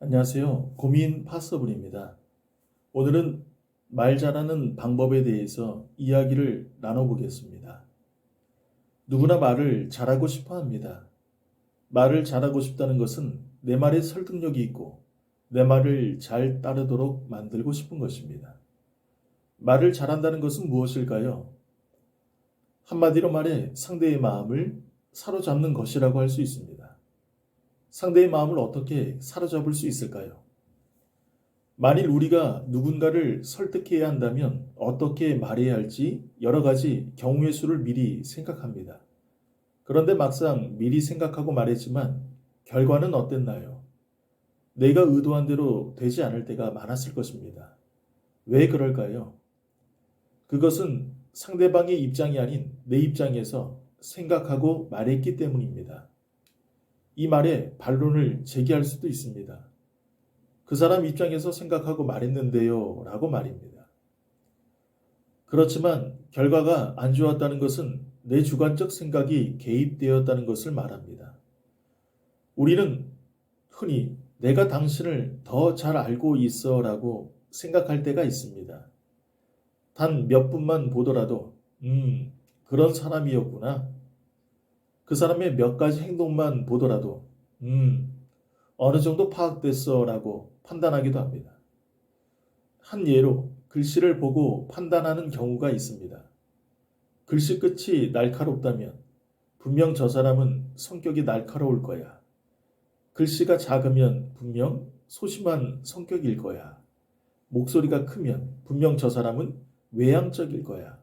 안녕하세요. 고민 파서블입니다. 오늘은 말 잘하는 방법에 대해서 이야기를 나눠보겠습니다. 누구나 말을 잘하고 싶어 합니다. 말을 잘하고 싶다는 것은 내 말에 설득력이 있고 내 말을 잘 따르도록 만들고 싶은 것입니다. 말을 잘한다는 것은 무엇일까요? 한마디로 말해 상대의 마음을 사로잡는 것이라고 할 수 있습니다. 상대의 마음을 어떻게 사로잡을 수 있을까요? 만일 우리가 누군가를 설득해야 한다면 어떻게 말해야 할지 여러 가지 경우의 수를 미리 생각합니다. 그런데 막상 미리 생각하고 말했지만 결과는 어땠나요? 내가 의도한 대로 되지 않을 때가 많았을 것입니다. 왜 그럴까요? 그것은 상대방의 입장이 아닌 내 입장에서 생각하고 말했기 때문입니다. 이 말에 반론을 제기할 수도 있습니다. 그 사람 입장에서 생각하고 말했는데요. 라고 말입니다. 그렇지만 결과가 안 좋았다는 것은 내 주관적 생각이 개입되었다는 것을 말합니다. 우리는 흔히 내가 당신을 더 잘 알고 있어 라고 생각할 때가 있습니다. 단 몇 분만 보더라도, 음, 그런 사람이었구나. 그 사람의 몇 가지 행동만 보더라도, 음, 어느 정도 파악됐어 라고 판단하기도 합니다. 한 예로 글씨를 보고 판단하는 경우가 있습니다. 글씨 끝이 날카롭다면 분명 저 사람은 성격이 날카로울 거야. 글씨가 작으면 분명 소심한 성격일 거야. 목소리가 크면 분명 저 사람은 외향적일 거야.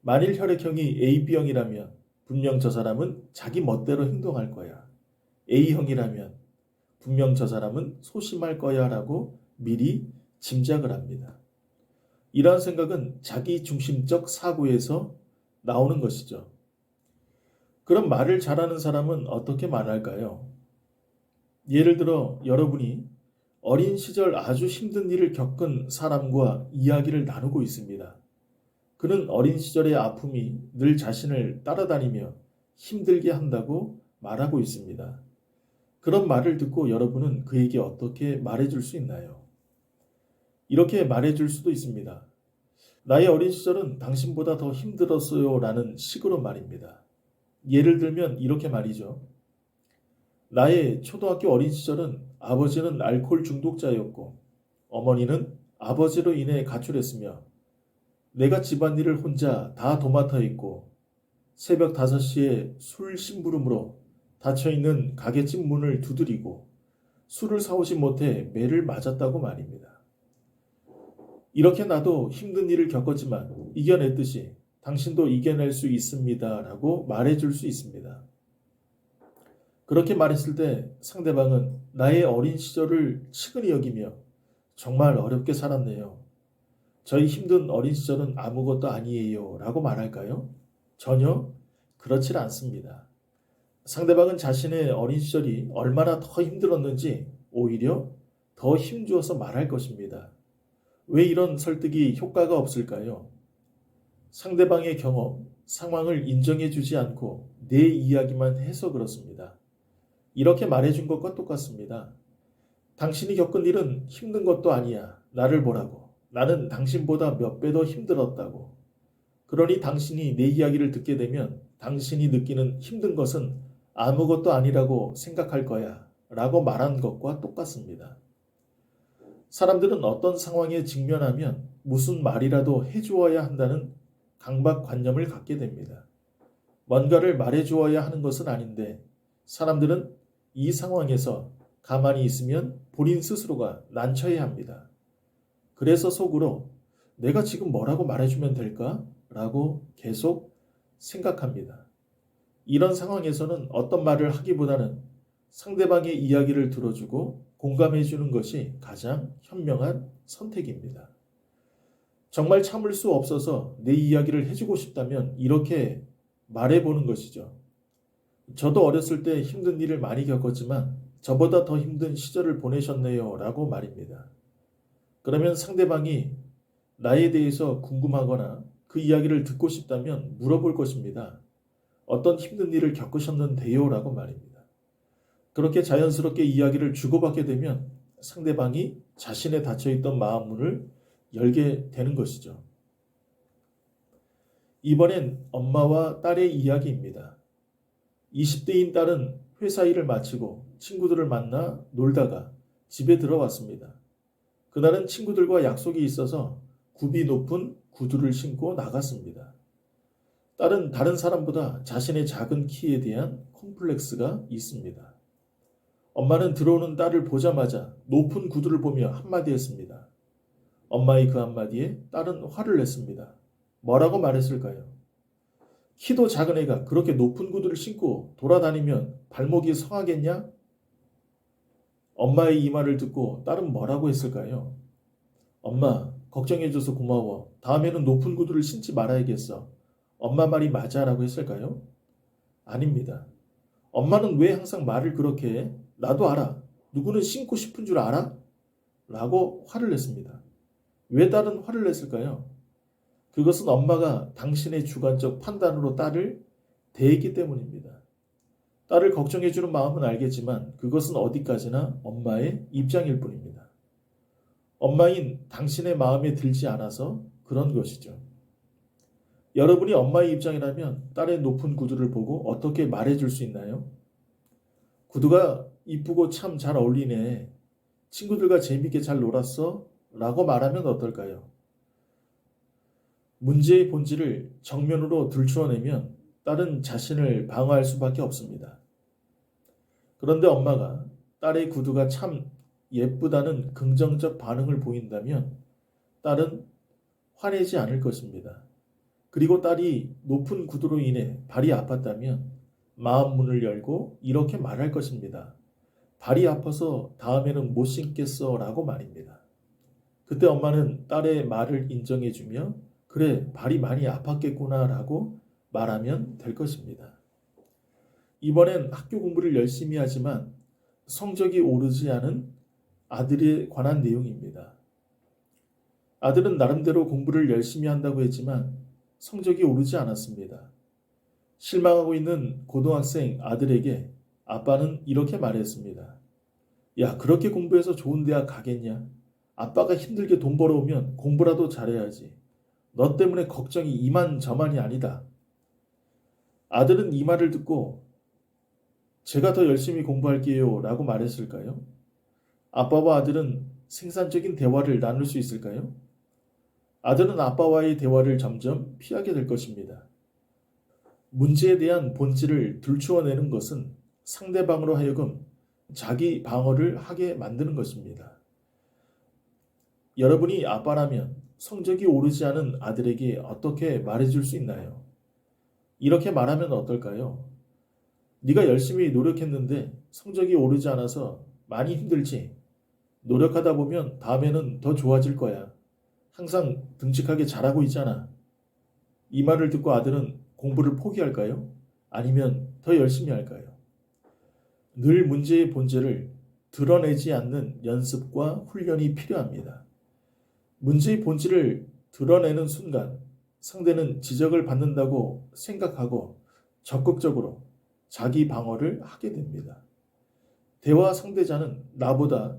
만일 혈액형이 AB형이라면 분명 저 사람은 자기 멋대로 행동할 거야. A형이라면 분명 저 사람은 소심할 거야 라고 미리 짐작을 합니다. 이러한 생각은 자기 중심적 사고에서 나오는 것이죠. 그럼 말을 잘하는 사람은 어떻게 말할까요? 예를 들어 여러분이 어린 시절 아주 힘든 일을 겪은 사람과 이야기를 나누고 있습니다. 그는 어린 시절의 아픔이 늘 자신을 따라다니며 힘들게 한다고 말하고 있습니다. 그런 말을 듣고 여러분은 그에게 어떻게 말해줄 수 있나요? 이렇게 말해줄 수도 있습니다. 나의 어린 시절은 당신보다 더 힘들었어요 라는 식으로 말입니다. 예를 들면 이렇게 말이죠. 나의 초등학교 어린 시절은 아버지는 알코올 중독자였고 어머니는 아버지로 인해 가출했으며 내가 집안일을 혼자 다 도맡아 있고 새벽 5시에 술 심부름으로 닫혀있는 가게집 문을 두드리고 술을 사오지 못해 매를 맞았다고 말입니다. 이렇게 나도 힘든 일을 겪었지만 이겨냈듯이 당신도 이겨낼 수 있습니다. 라고 말해줄 수 있습니다. 그렇게 말했을 때 상대방은 나의 어린 시절을 측은히 여기며 정말 어렵게 살았네요. 저희 힘든 어린 시절은 아무것도 아니에요. 라고 말할까요? 전혀 그렇지 않습니다. 상대방은 자신의 어린 시절이 얼마나 더 힘들었는지 오히려 더 힘주어서 말할 것입니다. 왜 이런 설득이 효과가 없을까요? 상대방의 경험, 상황을 인정해 주지 않고 내 이야기만 해서 그렇습니다. 이렇게 말해준 것과 똑같습니다. 당신이 겪은 일은 힘든 것도 아니야. 나를 보라고. 나는 당신보다 몇 배 더 힘들었다고. 그러니 당신이 내 이야기를 듣게 되면 당신이 느끼는 힘든 것은 아무것도 아니라고 생각할 거야. 라고 말한 것과 똑같습니다. 사람들은 어떤 상황에 직면하면 무슨 말이라도 해주어야 한다는 강박관념을 갖게 됩니다. 뭔가를 말해주어야 하는 것은 아닌데 사람들은 이 상황에서 가만히 있으면 본인 스스로가 난처해 합니다. 그래서 속으로 내가 지금 뭐라고 말해주면 될까? 라고 계속 생각합니다. 이런 상황에서는 어떤 말을 하기보다는 상대방의 이야기를 들어주고 공감해 주는 것이 가장 현명한 선택입니다. 정말 참을 수 없어서 내 이야기를 해주고 싶다면 이렇게 말해보는 것이죠. 저도 어렸을 때 힘든 일을 많이 겪었지만 저보다 더 힘든 시절을 보내셨네요. 라고 말입니다. 그러면 상대방이 나에 대해서 궁금하거나 그 이야기를 듣고 싶다면 물어볼 것입니다. 어떤 힘든 일을 겪으셨는데요? 라고 말입니다. 그렇게 자연스럽게 이야기를 주고받게 되면 상대방이 자신의 닫혀있던 마음 문을 열게 되는 것이죠. 이번엔 엄마와 딸의 이야기입니다. 20대인 딸은 회사 일을 마치고 친구들을 만나 놀다가 집에 들어왔습니다. 그날은 친구들과 약속이 있어서 굽이 높은 구두를 신고 나갔습니다. 딸은 다른 사람보다 자신의 작은 키에 대한 콤플렉스가 있습니다. 엄마는 들어오는 딸을 보자마자 높은 구두를 보며 한마디 했습니다. 엄마의 그 한마디에 딸은 화를 냈습니다. 뭐라고 말했을까요? 키도 작은 애가 그렇게 높은 구두를 신고 돌아다니면 발목이 성하겠냐? 엄마의 이 말을 듣고 딸은 뭐라고 했을까요? 엄마, 걱정해줘서 고마워. 다음에는 높은 구두를 신지 말아야겠어. 엄마 말이 맞아 라고 했을까요? 아닙니다. 엄마는 왜 항상 말을 그렇게 해? 나도 알아. 누구는 신고 싶은 줄 알아? 라고 화를 냈습니다. 왜 딸은 화를 냈을까요? 그것은 엄마가 당신의 주관적 판단으로 딸을 대했기 때문입니다. 딸을 걱정해주는 마음은 알겠지만 그것은 어디까지나 엄마의 입장일 뿐입니다. 엄마인 당신의 마음에 들지 않아서 그런 것이죠. 여러분이 엄마의 입장이라면 딸의 높은 구두를 보고 어떻게 말해줄 수 있나요? 구두가 이쁘고 참 잘 어울리네. 친구들과 재밌게 잘 놀았어? 라고 말하면 어떨까요? 문제의 본질을 정면으로 들추어내면 딸은 자신을 방어할 수밖에 없습니다. 그런데 엄마가 딸의 구두가 참 예쁘다는 긍정적 반응을 보인다면 딸은 화내지 않을 것입니다. 그리고 딸이 높은 구두로 인해 발이 아팠다면 마음 문을 열고 이렇게 말할 것입니다. 발이 아파서 다음에는 못 신겠어 라고 말입니다. 그때 엄마는 딸의 말을 인정해주며 그래, 발이 많이 아팠겠구나 라고 말하면 될 것입니다. 이번엔 학교 공부를 열심히 하지만 성적이 오르지 않은 아들에 관한 내용입니다. 아들은 나름대로 공부를 열심히 한다고 했지만 성적이 오르지 않았습니다. 실망하고 있는 고등학생 아들에게 아빠는 이렇게 말했습니다. 야, 그렇게 공부해서 좋은 대학 가겠냐? 아빠가 힘들게 돈 벌어오면 공부라도 잘해야지. 너 때문에 걱정이 이만저만이 아니다. 아들은 이 말을 듣고 제가 더 열심히 공부할게요 라고 말했을까요? 아빠와 아들은 생산적인 대화를 나눌 수 있을까요? 아들은 아빠와의 대화를 점점 피하게 될 것입니다. 문제에 대한 본질을 들추어내는 것은 상대방으로 하여금 자기 방어를 하게 만드는 것입니다. 여러분이 아빠라면 성적이 오르지 않은 아들에게 어떻게 말해줄 수 있나요? 이렇게 말하면 어떨까요? 네가 열심히 노력했는데 성적이 오르지 않아서 많이 힘들지. 노력하다 보면 다음에는 더 좋아질 거야. 항상 듬직하게 잘하고 있잖아. 이 말을 듣고 아들은 공부를 포기할까요? 아니면 더 열심히 할까요? 늘 문제의 본질을 드러내지 않는 연습과 훈련이 필요합니다. 문제의 본질을 드러내는 순간 상대는 지적을 받는다고 생각하고 적극적으로 자기 방어를 하게 됩니다. 대화 상대자는 나보다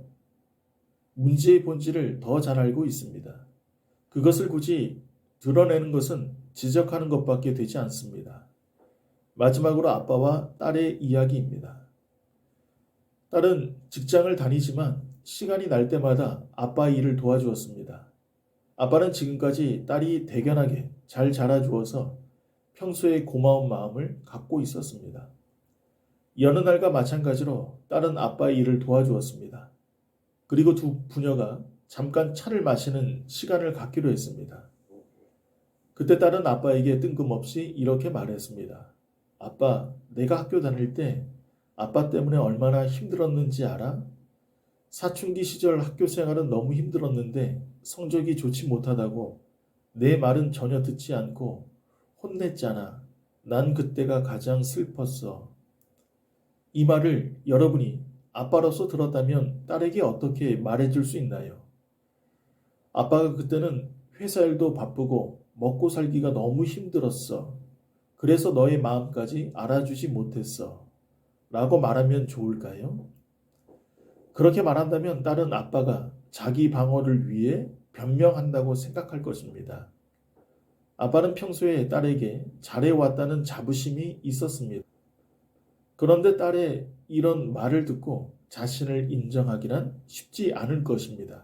문제의 본질을 더 잘 알고 있습니다. 그것을 굳이 드러내는 것은 지적하는 것밖에 되지 않습니다. 마지막으로 아빠와 딸의 이야기입니다. 딸은 직장을 다니지만 시간이 날 때마다 아빠 일을 도와주었습니다. 아빠는 지금까지 딸이 대견하게 잘 자라주어서 평소에 고마운 마음을 갖고 있었습니다. 여느 날과 마찬가지로 딸은 아빠의 일을 도와주었습니다. 그리고 두 부녀가 잠깐 차를 마시는 시간을 갖기로 했습니다. 그때 딸은 아빠에게 뜬금없이 이렇게 말했습니다. 아빠, 내가 학교 다닐 때 아빠 때문에 얼마나 힘들었는지 알아? 사춘기 시절 학교 생활은 너무 힘들었는데 성적이 좋지 못하다고 내 말은 전혀 듣지 않고 혼냈잖아. 난 그때가 가장 슬펐어. 이 말을 여러분이 아빠로서 들었다면 딸에게 어떻게 말해줄 수 있나요? 아빠가 그때는 회사 일도 바쁘고 먹고 살기가 너무 힘들었어. 그래서 너의 마음까지 알아주지 못했어. 라고 말하면 좋을까요? 그렇게 말한다면 딸은 아빠가 자기 방어를 위해 변명한다고 생각할 것입니다. 아빠는 평소에 딸에게 잘해왔다는 자부심이 있었습니다. 그런데 딸의 이런 말을 듣고 자신을 인정하기란 쉽지 않을 것입니다.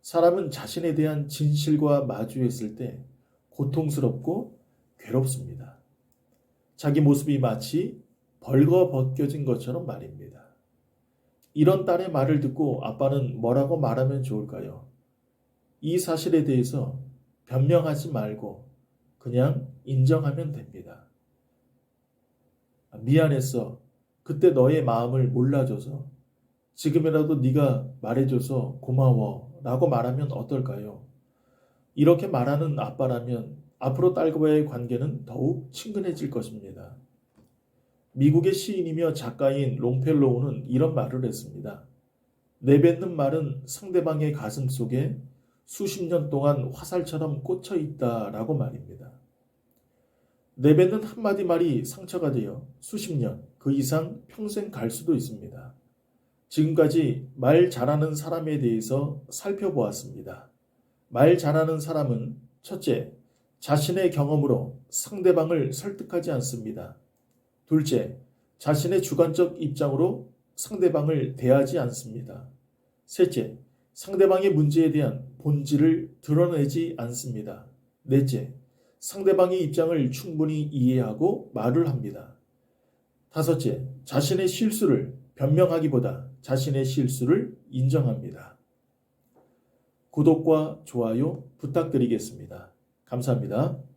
사람은 자신에 대한 진실과 마주했을 때 고통스럽고 괴롭습니다. 자기 모습이 마치 벌거벗겨진 것처럼 말입니다. 이런 딸의 말을 듣고 아빠는 뭐라고 말하면 좋을까요? 이 사실에 대해서 변명하지 말고 그냥 인정하면 됩니다. 미안했어. 그때 너의 마음을 몰라줘서 지금이라도 네가 말해줘서 고마워 라고 말하면 어떨까요? 이렇게 말하는 아빠라면 앞으로 딸과의 관계는 더욱 친근해질 것입니다. 미국의 시인이며 작가인 롱펠로우는 이런 말을 했습니다. 내뱉는 말은 상대방의 가슴 속에 수십 년 동안 화살처럼 꽂혀 있다라고 말입니다. 내뱉는 한마디 말이 상처가 되어 수십 년, 그 이상 평생 갈 수도 있습니다. 지금까지 말 잘하는 사람에 대해서 살펴보았습니다. 말 잘하는 사람은 첫째, 자신의 경험으로 상대방을 설득하지 않습니다. 둘째, 자신의 주관적 입장으로 상대방을 대하지 않습니다. 셋째, 상대방의 문제에 대한 본질을 드러내지 않습니다. 넷째, 상대방의 입장을 충분히 이해하고 말을 합니다. 다섯째, 자신의 실수를 변명하기보다 자신의 실수를 인정합니다. 구독과 좋아요 부탁드리겠습니다. 감사합니다.